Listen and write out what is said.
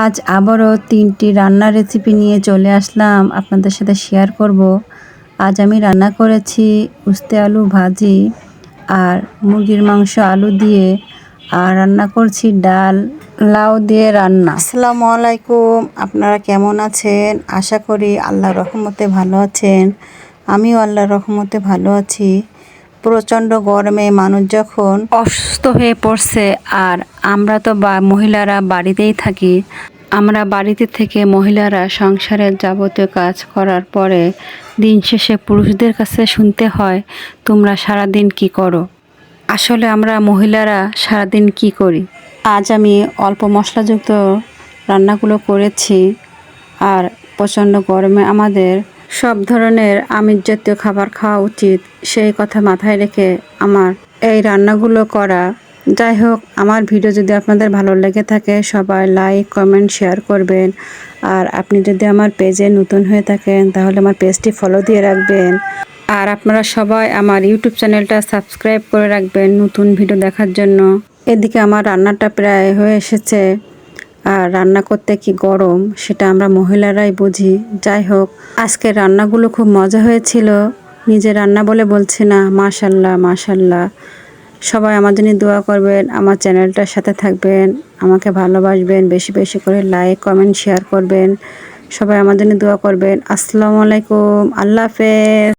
আজ আবারও তিনটি রান্নার রেসিপি নিয়ে চলে আসলাম আপনাদের সাথে শেয়ার করব। আজ আমি রান্না করেছি উস্তে আলু ভাজি আর মুরগির মাংস আলু দিয়ে আর রান্না করছি ডাল, লাউ দিয়ে রান্না। আসসালামু আলাইকুম, আপনারা কেমন আছেন? আশা করি আল্লাহ রহমতে ভালো আছেন। আমিও আল্লাহ রহমতে ভালো আছি। প্রচণ্ড গরমে মানুষ যখন অসুস্থ হয়ে পড়ছে আর আমরা তো বা মহিলারা বাড়িতেই থাকি, আমরা বাড়িতে থেকে মহিলারা সংসারের যাবতীয় কাজ করার পরে দিন শেষে পুরুষদের কাছে শুনতে হয়, তোমরা সারাদিন কি করো? আসলে আমরা মহিলারা সারাদিন কি করি? আজ আমি অল্প মশলাযুক্ত রান্নাগুলো করেছি আর প্রচণ্ড গরমে আমাদের সব ধরনের আমিষ জাতীয় খাবার খাওয়া উচিত, সেই কথা মাথায় রেখে আমার এই রান্নাগুলো করা। যাই হোক, আমার ভিডিও যদি আপনাদের ভালো লেগে থাকে, সবাই লাইক কমেন্ট শেয়ার করবেন। আর আপনি যদি আমার পেজে নতুন হয়ে থাকেন, তাহলে আমার পেজটি ফলো দিয়ে রাখবেন। আর আপনারা সবাই আমার ইউটিউব চ্যানেলটা সাবস্ক্রাইব করে রাখবেন নতুন ভিডিও দেখার জন্য। এদিকে আমার রান্নাটা প্রায় হয়ে এসেছে। আর রান্না করতে কি গরম, সেটা আমরা মহিলারাই বুঝি। যাই হোক আজকের রান্নাগুলো খুব মজা হয়েছিল। নিজে রান্না বলে বলছি না, মাশাল্লাহ মাশাল্লাহ। সবাই আমার জন্য দোয়া করবেন, আমার চ্যানেলটার সাথে থাকবেন, আমাকে ভালোবাসবেন, বেশি বেশি করে লাইক কমেন্ট শেয়ার করবেন। সবাই আমার জন্য দোয়া করবেন। আসসালামু আলাইকুম, আল্লাহ হাফেজ।